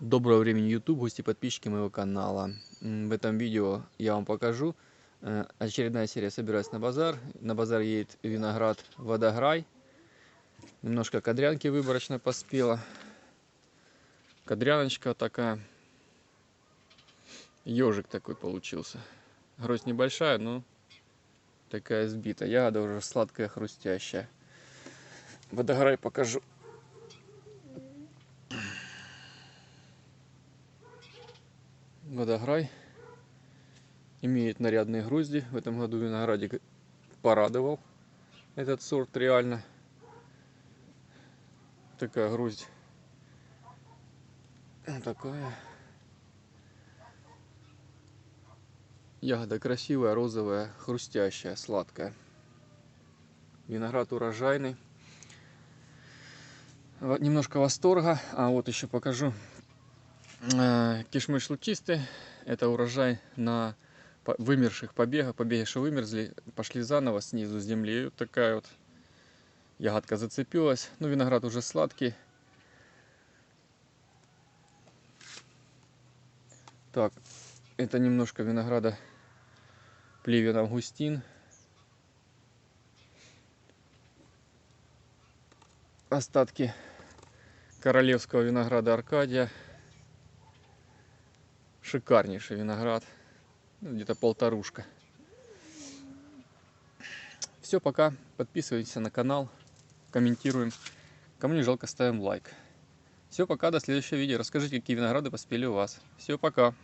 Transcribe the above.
Доброго времени YouTube, гости, подписчики моего канала. В этом видео я вам покажу э, очередная серия «Собираюсь на базар». На базар едет виноград «Водограй». Немножко кадрянки выборочно поспела. Кадряночка такая. Ежик такой получился. Гроздь небольшая, но такая сбитая. Ягода уже сладкая, хрустящая. Водограй покажу. Водограй имеет нарядные грозди. В этом году виноградик порадовал этот сорт реально. Такая гроздь. Вот Такая. Ягода красивая, розовая, хрустящая, сладкая. Виноград урожайный. Немножко восторга. А вот еще покажу Кишмыш лучистый. Это урожай на вымерших побегах. Побеги, что вымерзли, пошли заново снизу с земли. И вот такая вот ягодка зацепилась. Ну, виноград уже сладкий. Так, это немножко винограда плевен Августин. Остатки королевского винограда Аркадия. Шикарнейший виноград. Ну, Где-то полторушка. Все, пока. Подписывайтесь на канал. Комментируем. Кому не жалко, ставим лайк. Все, пока. До следующего видео. Расскажите, какие винограды поспели у вас. Все, пока.